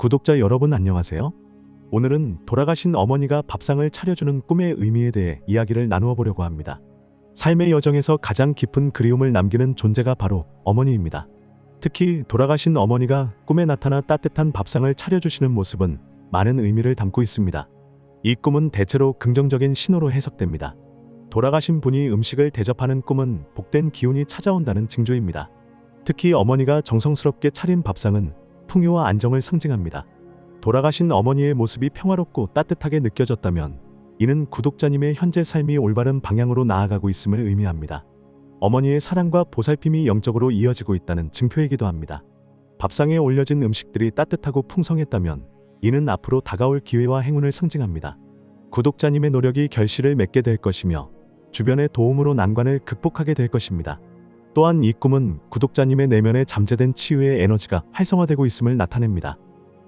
구독자 여러분 안녕하세요. 오늘은 돌아가신 어머니가 밥상을 차려주는 꿈의 의미에 대해 이야기를 나누어 보려고 합니다. 삶의 여정에서 가장 깊은 그리움을 남기는 존재가 바로 어머니입니다. 특히 돌아가신 어머니가 꿈에 나타나 따뜻한 밥상을 차려주시는 모습은 많은 의미를 담고 있습니다. 이 꿈은 대체로 긍정적인 신호로 해석됩니다. 돌아가신 분이 음식을 대접하는 꿈은 복된 기운이 찾아온다는 징조입니다. 특히 어머니가 정성스럽게 차린 밥상은 풍요와 안정을 상징합니다. 돌아가신 어머니의 모습이 평화롭고 따뜻하게 느껴졌다면 이는 구독자님의 현재 삶이 올바른 방향으로 나아가고 있음을 의미합니다. 어머니의 사랑과 보살핌이 영적으로 이어지고 있다는 증표이기도 합니다. 밥상에 올려진 음식들이 따뜻하고 풍성했다면 이는 앞으로 다가올 기회와 행운을 상징합니다. 구독자님의 노력이 결실을 맺게 될 것이며 주변의 도움으로 난관을 극복하게 될 것입니다. 또한 이 꿈은 구독자님의 내면에 잠재된 치유의 에너지가 활성화되고 있음을 나타냅니다.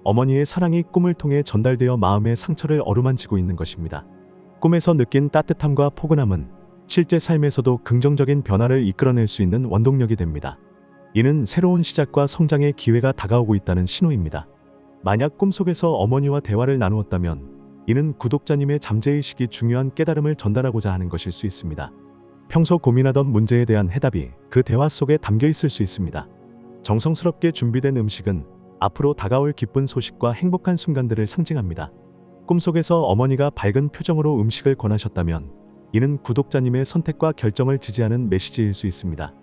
어머니의 사랑이 꿈을 통해 전달되어 마음의 상처를 어루만지고 있는 것입니다. 꿈에서 느낀 따뜻함과 포근함은 실제 삶에서도 긍정적인 변화를 이끌어낼 수 있는 원동력이 됩니다. 이는 새로운 시작과 성장의 기회가 다가오고 있다는 신호입니다. 만약 꿈속에서 어머니와 대화를 나누었다면 이는 구독자님의 잠재의식이 중요한 깨달음을 전달하고자 하는 것일 수 있습니다. 평소 고민하던 문제에 대한 해답이 그 대화 속에 담겨 있을 수 있습니다. 정성스럽게 준비된 음식은 앞으로 다가올 기쁜 소식과 행복한 순간들을 상징합니다. 꿈속에서 어머니가 밝은 표정으로 음식을 권하셨다면 이는 구독자님의 선택과 결정을 지지하는 메시지일 수 있습니다.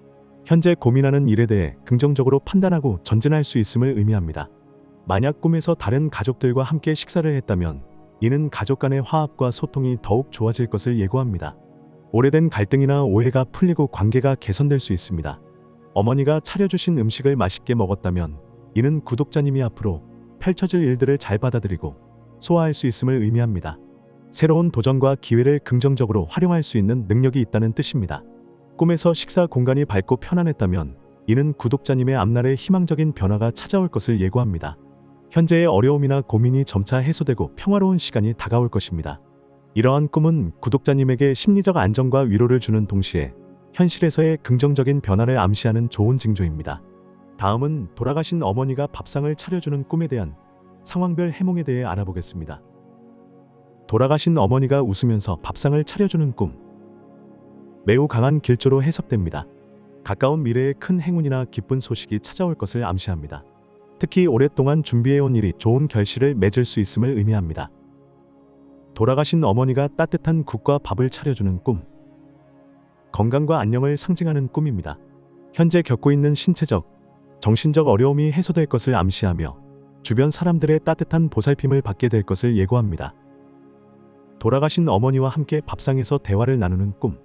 현재 고민하는 일에 대해 긍정적으로 판단하고 전진할 수 있음을 의미합니다. 만약 꿈에서 다른 가족들과 함께 식사를 했다면 이는 가족 간의 화합과 소통이 더욱 좋아질 것을 예고합니다. 오래된 갈등이나 오해가 풀리고 관계가 개선될 수 있습니다. 어머니가 차려주신 음식을 맛있게 먹었다면 이는 구독자님이 앞으로 펼쳐질 일들을 잘 받아들이고 소화할 수 있음을 의미합니다. 새로운 도전과 기회를 긍정적으로 활용할 수 있는 능력이 있다는 뜻입니다. 꿈에서 식사 공간이 밝고 편안했다면 이는 구독자님의 앞날에 희망적인 변화가 찾아올 것을 예고합니다. 현재의 어려움이나 고민이 점차 해소되고 평화로운 시간이 다가올 것입니다. 이러한 꿈은 구독자님에게 심리적 안정과 위로를 주는 동시에 현실에서의 긍정적인 변화를 암시하는 좋은 징조입니다. 다음은 돌아가신 어머니가 밥상을 차려주는 꿈에 대한 상황별 해몽에 대해 알아보겠습니다. 돌아가신 어머니가 웃으면서 밥상을 차려주는 꿈. 매우 강한 길조로 해석됩니다. 가까운 미래에 큰 행운이나 기쁜 소식이 찾아올 것을 암시합니다. 특히 오랫동안 준비해온 일이 좋은 결실을 맺을 수 있음을 의미합니다. 돌아가신 어머니가 따뜻한 국과 밥을 차려주는 꿈. 건강과 안녕을 상징하는 꿈입니다. 현재 겪고 있는 신체적, 정신적 어려움이 해소될 것을 암시하며 주변 사람들의 따뜻한 보살핌을 받게 될 것을 예고합니다. 돌아가신 어머니와 함께 밥상에서 대화를 나누는 꿈.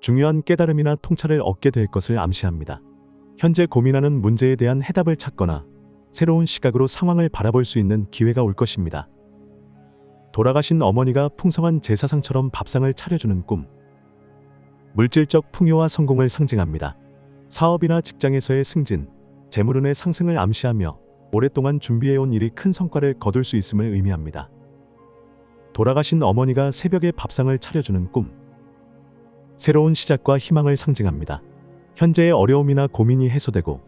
중요한 깨달음이나 통찰을 얻게 될 것을 암시합니다. 현재 고민하는 문제에 대한 해답을 찾거나 새로운 시각으로 상황을 바라볼 수 있는 기회가 올 것입니다. 돌아가신 어머니가 풍성한 제사상처럼 밥상을 차려주는 꿈. 물질적 풍요와 성공을 상징합니다. 사업이나 직장에서의 승진, 재물운의 상승을 암시하며 오랫동안 준비해온 일이 큰 성과를 거둘 수 있음을 의미합니다. 돌아가신 어머니가 새벽에 밥상을 차려주는 꿈. 새로운 시작과 희망을 상징합니다. 현재의 어려움이나 고민이 해소되고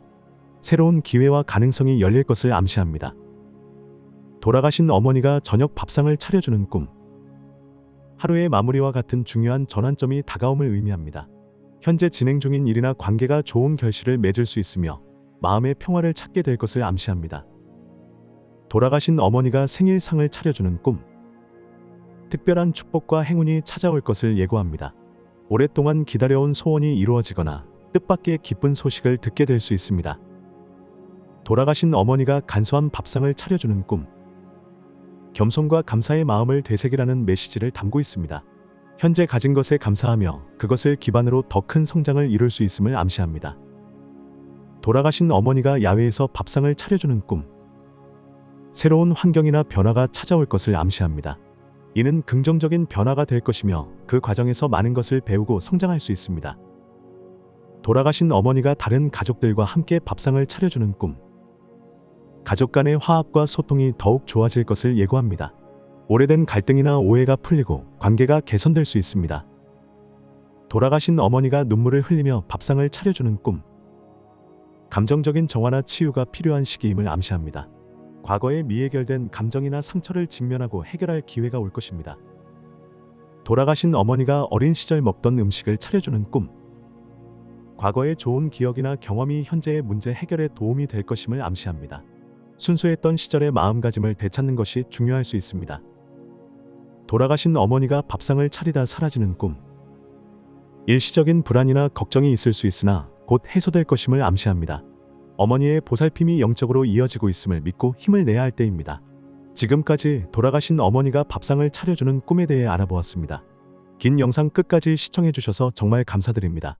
새로운 기회와 가능성이 열릴 것을 암시합니다. 돌아가신 어머니가 저녁 밥상을 차려주는 꿈. 하루의 마무리와 같은 중요한 전환점이 다가옴을 의미합니다. 현재 진행 중인 일이나 관계가 좋은 결실을 맺을 수 있으며 마음의 평화를 찾게 될 것을 암시합니다. 돌아가신 어머니가 생일상을 차려주는 꿈. 특별한 축복과 행운이 찾아올 것을 예고합니다. 오랫동안 기다려온 소원이 이루어지거나 뜻밖의 기쁜 소식을 듣게 될 수 있습니다. 돌아가신 어머니가 간소한 밥상을 차려주는 꿈. 겸손과 감사의 마음을 되새기라는 메시지를 담고 있습니다. 현재 가진 것에 감사하며 그것을 기반으로 더 큰 성장을 이룰 수 있음을 암시합니다. 돌아가신 어머니가 야외에서 밥상을 차려주는 꿈. 새로운 환경이나 변화가 찾아올 것을 암시합니다. 이는 긍정적인 변화가 될 것이며 그 과정에서 많은 것을 배우고 성장할 수 있습니다. 돌아가신 어머니가 다른 가족들과 함께 밥상을 차려주는 꿈. 가족 간의 화합과 소통이 더욱 좋아질 것을 예고합니다. 오래된 갈등이나 오해가 풀리고 관계가 개선될 수 있습니다. 돌아가신 어머니가 눈물을 흘리며 밥상을 차려주는 꿈. 감정적인 정화나 치유가 필요한 시기임을 암시합니다. 과거에 미해결된 감정이나 상처를 직면하고 해결할 기회가 올 것입니다. 돌아가신 어머니가 어린 시절 먹던 음식을 차려주는 꿈. 과거의 좋은 기억이나 경험이 현재의 문제 해결에 도움이 될 것임을 암시합니다. 순수했던 시절의 마음가짐을 되찾는 것이 중요할 수 있습니다. 돌아가신 어머니가 밥상을 차리다 사라지는 꿈. 일시적인 불안이나 걱정이 있을 수 있으나 곧 해소될 것임을 암시합니다. 어머니의 보살핌이 영적으로 이어지고 있음을 믿고 힘을 내야 할 때입니다. 지금까지 돌아가신 어머니가 밥상을 차려주는 꿈에 대해 알아보았습니다. 긴 영상 끝까지 시청해주셔서 정말 감사드립니다.